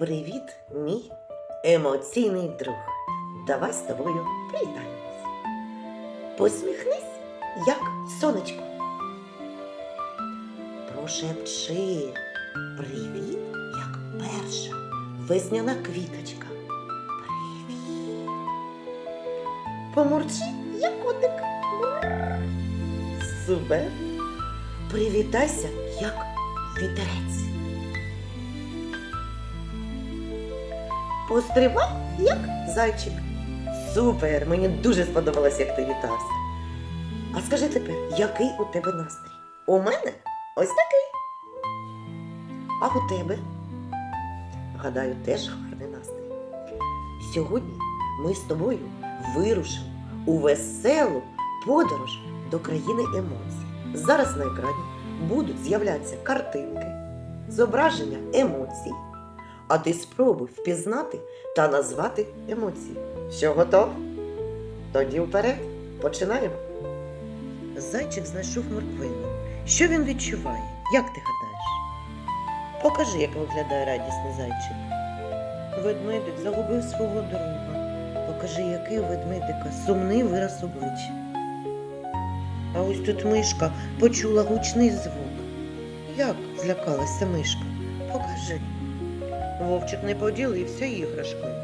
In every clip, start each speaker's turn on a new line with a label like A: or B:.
A: Привіт, мій емоційний друг. Давай з тобою привітаємось. Посміхнись, як сонечко. Прошепчи привіт, як перша весняна квіточка. Привіт. Помурчи, як котик. Супер. Привітайся, як вітерець. Пострибай, як зайчик. Супер! Мені дуже сподобалось, як ти вітався. А скажи тепер, який у тебе настрій? У мене ось такий. А у тебе? Гадаю, теж гарний настрій. Сьогодні ми з тобою вирушимо у веселу подорож до країни емоцій. Зараз на екрані будуть з'являтися картинки, зображення емоцій. А ти спробуй впізнати та назвати емоції. Що готов? Тоді вперед. Починаємо. Зайчик знайшов морквину. Що він відчуває? Як ти гадаєш? Покажи, як виглядає радісний зайчик. Ведмедик загубив свого друга. Покажи, який у ведмедика сумний вираз обличчя. А ось тут мишка почула гучний звук. Як злякалася мишка? Покажи. Вовчик не поділився іграшкою.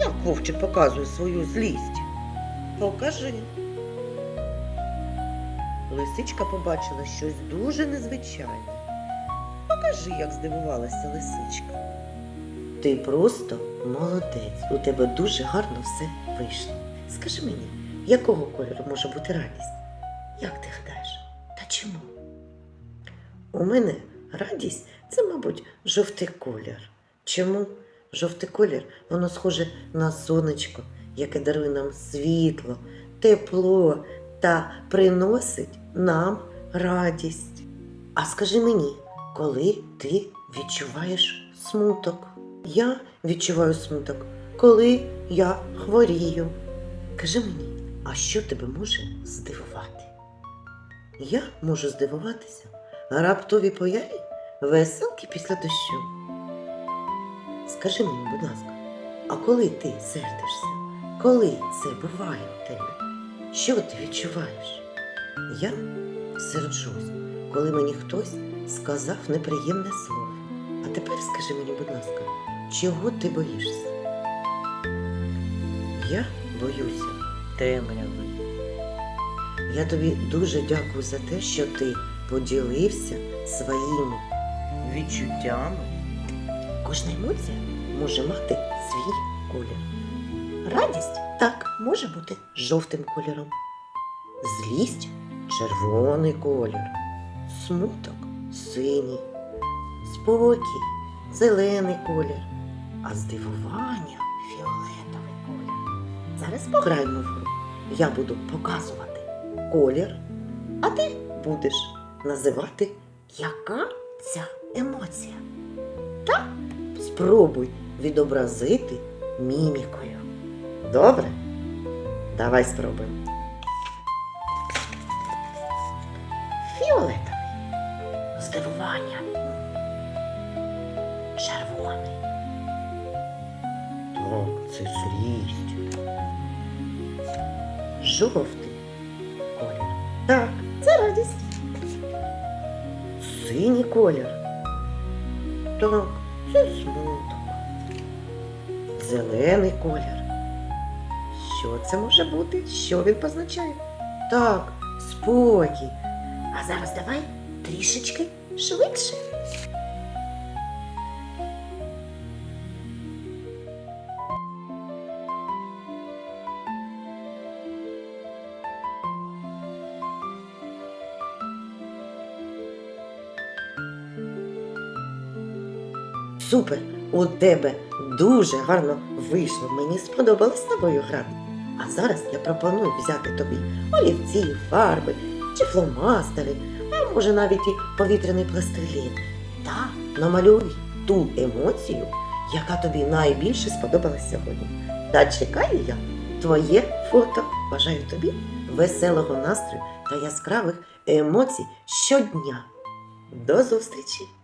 A: Як вовчик показує свою злість? Покажи. Лисичка побачила щось дуже незвичайне. Покажи, як здивувалася лисичка. Ти просто молодець. У тебе дуже гарно все вийшло. Скажи мені, якого кольору може бути радість? Як ти гадаєш? Та чому? У мене радість це, мабуть, жовтий колір. Чому? Жовтий колір, воно схоже на сонечко, яке дарує нам світло, тепло та приносить нам радість. А скажи мені, коли ти відчуваєш смуток? Я відчуваю смуток, коли я хворію. Кажи мені, а що тебе може здивувати? Я можу здивуватися раптові появі веселки після дощу. Скажи мені, будь ласка, а коли ти сердишся? Коли це буває у тебе? Що ти відчуваєш? Я серджусь, коли мені хтось сказав неприємне слово. А тепер скажи мені, будь ласка, чого ти боїшся? Я боюся темряви. Я тобі дуже дякую за те, що ти поділився своїми відчуттями. Кожна емоція може мати свій колір. Радість так може бути жовтим кольором. Злість червоний колір, смуток синій, спокій зелений колір, а здивування фіолетовий колір. Зараз пограємо в гру. Я буду показувати колір, а ти будеш називати, яка ця емоція. Та спробуй відобразити мімікою. Добре? Давай спробуємо. Фіолетовий. Здивування. Червоний. Так, це злість. Жовтий колір. Так, це радість. Синій колір. Так, це. Зелений колір. Що це може бути? Що він позначає? Так, спокій. А зараз давай трішечки швидше. Супер! У тебе дуже гарно вийшло. Мені сподобалось з тобою грати. А зараз я пропоную взяти тобі олівці, фарби чи фломастери, а може навіть і повітряний пластилін. Та намалюй ту емоцію, яка тобі найбільше сподобалась сьогодні. Та чекаю я твоє фото. Бажаю тобі веселого настрою та яскравих емоцій щодня. До зустрічі!